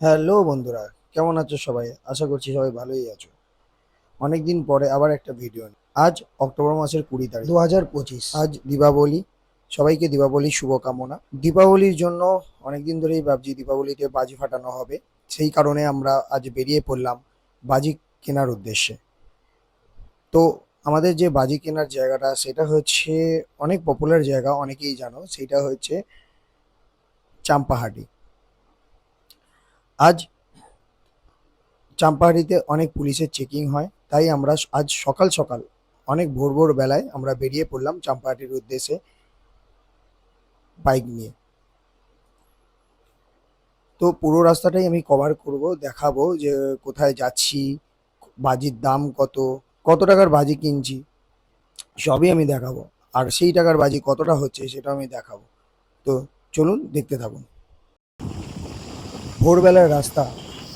Hello বন্ধুরা কেমন আছো সবাই? আশা করছি সবাই ভালোই আছো। অনেকদিন পরে আবার একটা ভিডিও আজ অক্টোবর মাসের কুড়ি তারিখ। দু হাজার পঁচিশ। আজ দীপাবলি। সবাইকে দীপাবলির শুভকামনা। দীপাবলির জন্য অনেকদিন ধরেই ভাবছি দীপাবলিতে বাজি ফাটানো হবে। সেই কারণে আমরা আজ বেরিয়ে পড়লাম বাজি কেনার উদ্দেশ্যে। তো আমাদের যে বাজি কেনার জায়গাটা সেটা হচ্ছে অনেক পপুলার জায়গা অনেকেই জানো। সেটা হচ্ছে চাম্পাহাটি। আজ চাম্পাহাটিতে অনেক পুলিশের চেকিং হয়, তাই আমরা আজ সকাল সকাল অনেক ভোর ভোর বেলায় আমরা বেরিয়ে পড়লাম চাম্পাহাটির উদ্দেশ্যে বাইক নিয়ে। তো পুরো রাস্তাটাই আমি কভার করব, দেখাবো যে কোথায় যাচ্ছি, বাজির দাম কত কত টাকার বাজি কিনছি, সবই আমি দেখাবো। আর সেই টাকার বাজি কতটা হচ্ছে সেটা আমি দেখাবো। তো চলুন দেখতে থাকুন। ভোরবেলার রাস্তা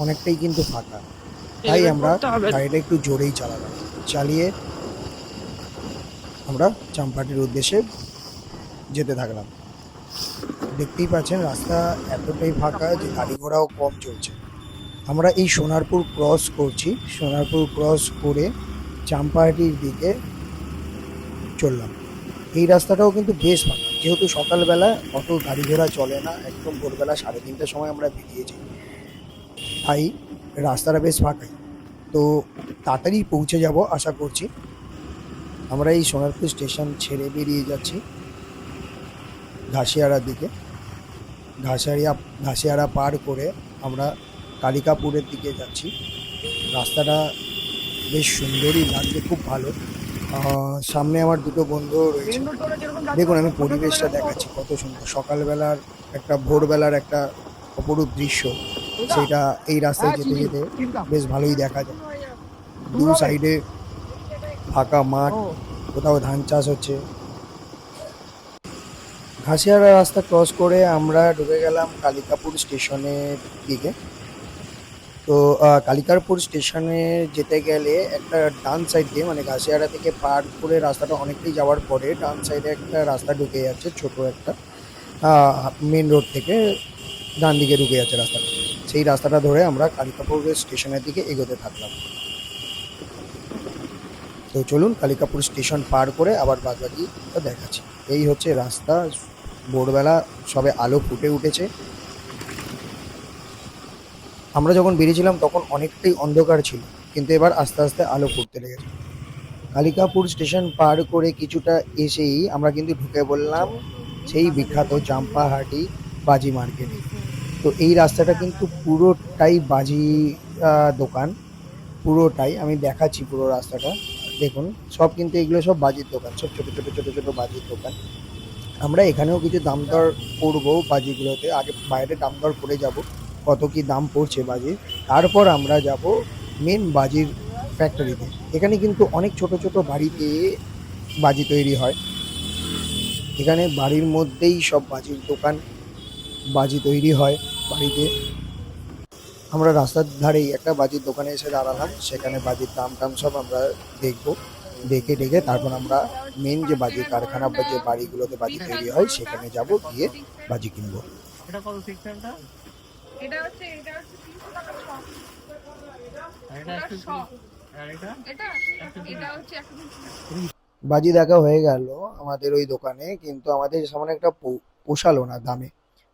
অনেকটাই কিন্তু ফাঁকা। তাই আমরা গাড়িটা একটু জোরেই চালালাম। চালিয়ে আমরা চাম্পাটির উদ্দেশ্যে যেতে থাকলাম। দেখতেই পাচ্ছেন রাস্তা এতটাই ফাঁকা যে গাড়ি ঘোড়াও কম চলছে। আমরা এই সোনারপুর ক্রস করছি। সোনারপুর ক্রস করে চাম্পাহাটির দিকে চললাম। এই রাস্তাটাও কিন্তু বেশ ফাঁকা। যেহেতু সকালবেলা অত গাড়ি ঘোড়া চলে না একদম ভোরবেলা সাড়ে তিনটার সময় আমরা বেরিয়েছি তাই রাস্তাটা বেশ ফাঁকাই। তো তাড়াতাড়ি পৌঁছে যাব আশা করছি। আমরা এই সোনারপুর স্টেশন ছেড়ে বেরিয়ে যাচ্ছি ঘাসিয়াড়ার দিকে। ঘাসিয়াড়িয়া, ঘাসিয়াড়া পার করে আমরা কালিকাপুরের দিকে যাচ্ছি। রাস্তাটা বেশ সুন্দরই লাগছে, খুব ভালো। সামনে আমার দুটো বন্ধু রয়েছে। দেখুন, আমি পরিবেশটা দেখাচ্ছি, কত সুন্দর। সকালবেলার একটা, ভোরবেলার একটা অপরূপ দৃশ্য। সেটা এই রাস্তায় যেতে যেতে বেশ ভালোই দেখা যায়। দু সাইডে ফাঁকা মাঠ কোথাও ধান চাষ হচ্ছে। ঘাসিয়ারা রাস্তা ক্রস করে আমরা ঢুকে গেলাম কালিকাপুর স্টেশনের দিকে। তো আহ, কালিকাপুর স্টেশনে যেতে গেলে একটা ডান সাইড দিয়ে মানে ঘাসিয়ারা থেকে পার করে রাস্তাটা অনেকটাই যাওয়ার পরে ডান সাইডে একটা রাস্তা ঢুকে যাচ্ছে ছোট একটা। মেন রোড থেকে ডান দিকে ঢুকে যাচ্ছে রাস্তাটা। সেই রাস্তাটা ধরে আমরা কালিকাপুর স্টেশনের দিকে এগোতে থাকলাম। তো চলুন কালিকাপুর স্টেশন পার করে আবার বাদবাকি দেখাচ্ছি। এই হচ্ছে রাস্তা। ভোরবেলা সবে আলো ফুটে উঠেছে। আমরা যখন বেরিয়েছিলাম তখন অনেকটাই অন্ধকার ছিল, কিন্তু এবার আস্তে আস্তে আলো ফুটতে লেগেছে। কালিকাপুর স্টেশন পার করে কিছুটা এসেই আমরা কিন্তু ঢুকে বললাম সেই বিখ্যাত চাম্পাহাটি বাজি মার্কেটে। তো এই রাস্তাটা কিন্তু পুরোটাই বাজি দোকান। পুরোটাই, আমি দেখাচ্ছি পুরো রাস্তাটা। দেখুন, সব কিন্তু এগুলো সব বাজির দোকান, সব ছোটো ছোটো ছোটো ছোটো বাজির দোকান। আমরা এখানেও কিছু দাম দর করব বাজিগুলোতে, আগে বাইরে দাম দর করে যাব, কত কি দাম পড়ছে বাজির তারপর আমরা যাব মেন বাজির ফ্যাক্টরিতে এখানে কিন্তু অনেক ছোট ছোট বাড়িতে বাজি তৈরি হয়। এখানে বাড়ির মধ্যেই সব বাজির দোকান, বাজি তৈরি হয়। বাড়িতে। আমরা রাস্তার ধারেই একটা বাজির দোকানে এসে দাঁড়ালাম। সেখানে বাজির দাম টাম সব আমরা দেখব দেখে দেখে তারপর আমরা মেন যে বাজির কারখানা বা যে বাড়িগুলোতে বাজি তৈরি হয় সেখানে যাব গিয়ে বাজি কিনবো। এটা কত সিক্সটা এটা হচ্ছে এটা হচ্ছে তিনশো টাকা ছ আর এটা একটু ছ। আর এটা? এটা? এটা হচ্ছে একশো তিরিশ বাজি দেখা হয়ে গেল আমাদের ওই দোকানে কিন্তু আমাদের সামনে একটা পো- পোষালো না দামে।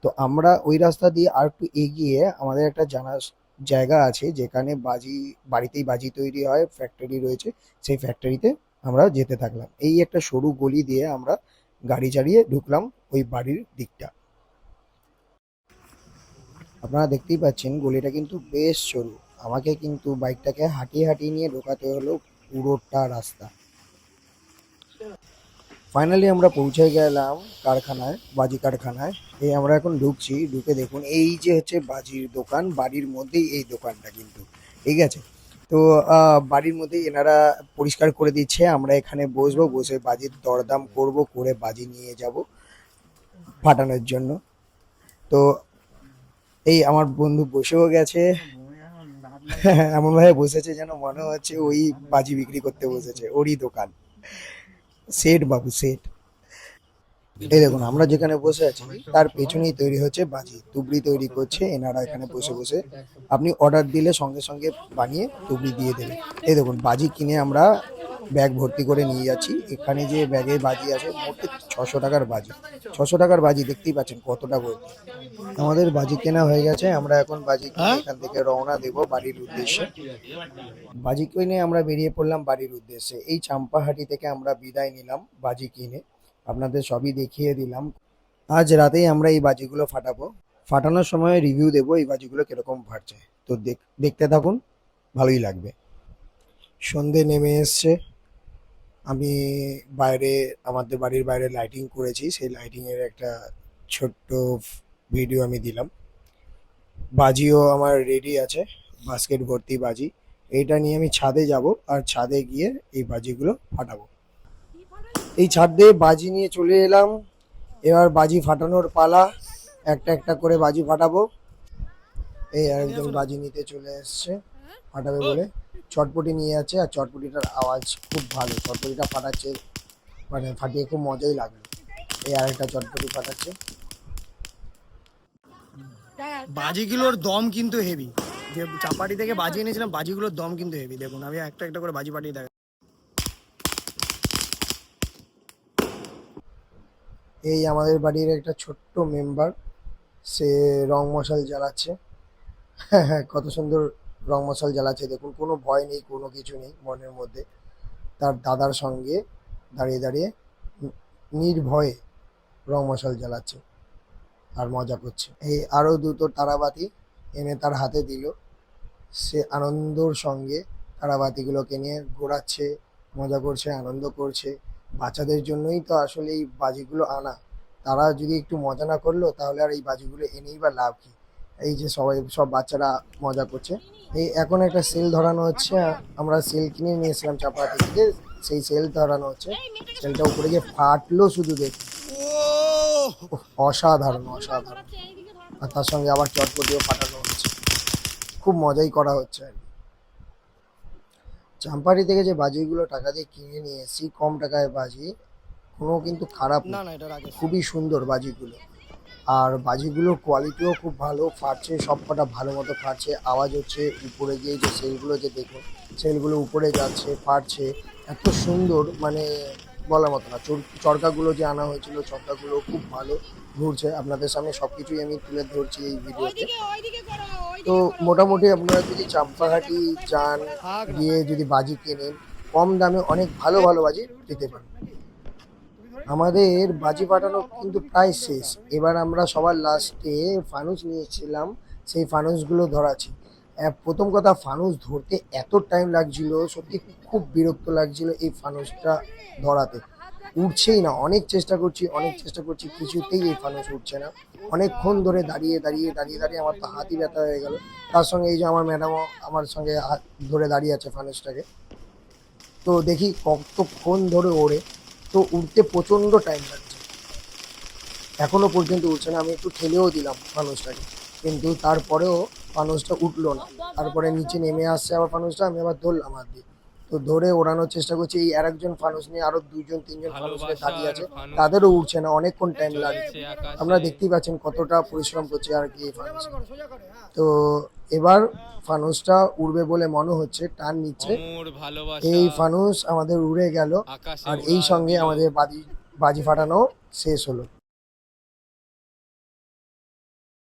তো আমরা ওই রাস্তা দিয়ে আর একটু এগিয়ে আমাদের একটা জানা জায়গা আছে, যেখানে বাজি, বাড়িতেই বাজি তৈরি হয় ফ্যাক্টরি রয়েছে, সেই ফ্যাক্টরিতে আমরা যেতে থাকলাম। এই একটা সরু গলি দিয়ে আমরা গাড়ি চালিয়ে ঢুকলাম ওই বাড়ির দিকটা। আপনারা দেখতেই পাচ্ছেন গলিটা কিন্তু বেশ সরু। আমাকে কিন্তু বাইকটাকে হাঁটিয়ে হাঁটিয়ে নিয়ে ঢোকাতে হলো পুরোটা রাস্তা। ফাইনালি আমরা পৌঁছে গেলাম কারখানায়, বাজি কারখানায়। এই আমরা এখন ঢুকছি, ঢুকে দেখুন, এই যে হচ্ছে বাজির দোকান, বাড়ির মধ্যেই এই দোকানটা কিন্তু, ঠিক আছে? তো বাড়ির মধ্যেই এনারা পরিষ্কার করে দিচ্ছে, আমরা এখানে বসবো, বসে বাজির দরদাম করব, করে বাজি নিয়ে যাব ফাটানোর জন্য। তো, এই আমার বন্ধু বসেও গেছে। এমন ভাবে বসেছে যেন মনে হচ্ছে ওই বাজি বিক্রি করতে বসেছে, ওরই দোকান। সেট বাবু সেট। এই দেখুন, আমরা যেখানে বসে আছি, তার পেছনেই তৈরি হচ্ছে বাজি। তুবড়ি তৈরি করছে, এনারা এখানে বসে বসে আপনি অর্ডার দিলে সঙ্গে সঙ্গে বানিয়ে তুবড়ি দিয়ে দেবে। এই দেখুন, বাজি কিনে আমরা ব্যাগ ভর্তি করে নিয়ে যাচ্ছি। এখানে যে ব্যাগে বাজি আছে মোট ছশো টাকার বাজি। ছশো টাকার বাজি দেখতেই পাচ্ছেন কতটা ভর্তি আমাদের বাজি কেনা হয়ে গেছে। আমরা এখন বাজি কিনে এখান থেকে রওনা দেব বাড়ির উদ্দেশ্যে। বাজি কিনে আমরা বেরিয়ে পড়লাম বাড়ির উদ্দেশ্যে। এই চাম্পাহাটি থেকে আমরা বিদায় নিলাম বাজি কিনে। আপনাদের সবই দেখিয়ে দিলাম। আজ রাতেই আমরা এই বাজিগুলো ফাটাবো। ফাটানোর সময় রিভিউ দেবো এই বাজিগুলো কীরকম ফাটছে। তো দেখ- দেখতে থাকুন ভালোই লাগবে। সন্ধে নেমে এসছে। আমি বাইরে, আমাদের বাড়ির বাইরে লাইটিং করেছি। সেই লাইটিংয়ের একটা ছোট্ট ভিডিও আমি দিলাম। বাজিও আমার রেডি আছে বাস্কেট ভর্তি বাজি। এটা নিয়ে আমি ছাদে যাব আর ছাদে গিয়ে এই বাজিগুলো ফাটাবো। এই ছাদ বাজি নিয়ে চলে এলাম। এবার বাজি ফাটানোর পালা, একটা একটা করে বাজি ফাটাবো। এই আরেকজন বাজি নিতে চলে এসছে। ফাটাবে বলে। চটপটি নিয়ে যাচ্ছে আর চটপটিটার আওয়াজ খুব ভালো। চটপটিটা ফাটাচ্ছে মানে ফাটিয়ে খুব মজাই লাগল। এই আরেকটা চটপটি ফাটাচ্ছে। বাজিগুলোর দম কিন্তু হেভি যে চাপাটি থেকে বাজি এনেছিলাম বাজিগুলোর দম কিন্তু হেভি দেখুন আমি একটা একটা করে বাজি ফাটিয়ে দেখা এই আমাদের বাড়ির একটা ছোট্ট মেম্বার সে রং মশাল জ্বালাচ্ছে। হ্যাঁ হ্যাঁ কত সুন্দর রং মশাল জ্বালাচ্ছে, দেখুন, কোনো ভয় নেই, কোনো কিছু নেই মনের মধ্যে। তার দাদার সঙ্গে দাঁড়িয়ে দাঁড়িয়ে নির্ভয়ে রং মশাল জ্বালাচ্ছে আর মজা করছে। এই আরও দুটো তারাবাতি এনে তার হাতে দিল। সে আনন্দর সঙ্গে তারাবাতিগুলোকে নিয়ে ঘোরাচ্ছে, মজা করছে, আনন্দ করছে। বাচ্চাদের জন্যই তো আসলে এই বাজিগুলো আনা। তারা যদি একটু মজা না করল, তাহলে আর এই বাজিগুলো এনেই বা লাভ কি? এই যে সবাই সব বাচ্চারা মজা করছে। এই এখন একটা সেল ধরানো হচ্ছে আমরা সেল কিনে নিয়ে এসেছিলাম চাপাতি থেকে সেই সেল ধরানো হচ্ছে। সেলটা উপরে গিয়ে ফাটলো শুধু দেখে। অসাধারণ অসাধারণ। আর তার সঙ্গে আবার চটপটিও ফাটানো হচ্ছে। খুব মজাই করা হচ্ছে আর কি। চাম্পারি থেকে যে বাজিগুলো টাকা দিয়ে কিনে নিয়ে এসেছি কম টাকায় বাজি কোনো কিন্তু খারাপ না না এটা খুবই সুন্দর বাজিগুলো। আর বাজিগুলোর কোয়ালিটিও খুব ভালো ফাটছে সব কটা ভালো মতো ফাটছে আওয়াজ হচ্ছে উপরে গিয়ে যে সেলগুলো যে দেখুন সেলগুলো উপরে যাচ্ছে ফাটছে এত সুন্দর মানে বলার মতো না চর- চরকাগুলো যে আনা হয়েছিল চরকাগুলো খুব ভালো ঘুরছে আপনাদের সামনে সব কিছুই আমি তুলে ধরছি এই ভিডিওতে। তো মোটামুটি আপনারা যদি চাম্পাহাটি যান গিয়ে যদি বাজি কেনেন কম দামে অনেক ভালো ভালো বাজি পেতে পারেন। আমাদের বাজি ফাটানো কিন্তু প্রায় শেষ। এবার আমরা সবার লাস্টে ফানুস নিয়েছিলাম সেই ফানুসগুলো ধরাচ্ছি আহ, প্রথম কথা ফানুস ধরতে এত টাইম লাগছিল সত্যি খুব বিরক্ত লাগছিল এই ফানুসটা ধরাতে। উঠছেই না অনেক চেষ্টা করছি অনেক চেষ্টা করছি কিছুতেই এই ফানুস উঠছে না। অনেকক্ষণ ধরে দাঁড়িয়ে দাঁড়িয়ে দাঁড়িয়ে দাঁড়িয়ে আমার তো হাতই ব্যথা হয়ে গেল। তার সঙ্গে এই যে আমার ম্যাডামও আমার সঙ্গে হাত ধরে দাঁড়িয়ে আছে ফানুসটাকে। তো দেখি কতক্ষণ ধরে ওড়ে। তো উঠতে প্রচণ্ড টাইম লাগছে। এখনও পর্যন্ত উঠছে না, আমি একটু ঠেলেও দিলাম ফানুসটাকে কিন্তু তারপরেও ফানুসটা উঠল না। তারপরে নিচে নেমে আসছে আবার ফানুসটা আমি আবার ধরলাম হাত দিয়ে। তো ধরে ওড়ানোর চেষ্টা করছি। এই আরেকজন ফানুস নিয়ে আরও দুজন তিনজন ফানুস নিয়ে দাঁড়িয়ে আছে। তাদেরও উঠছে না অনেকক্ষণ টাইম লাগছে আপনারা দেখতেই পাচ্ছেন কতটা পরিশ্রম করছে আর কি এই ফানুস। তো এবার ফানুসটা উড়বে বলে মনে হচ্ছে টান নিচ্ছে। এই ফানুস আমাদের উড়ে গেল। আর এই সঙ্গে আমাদের বাজি বাজি ফাটানো শেষ হলো।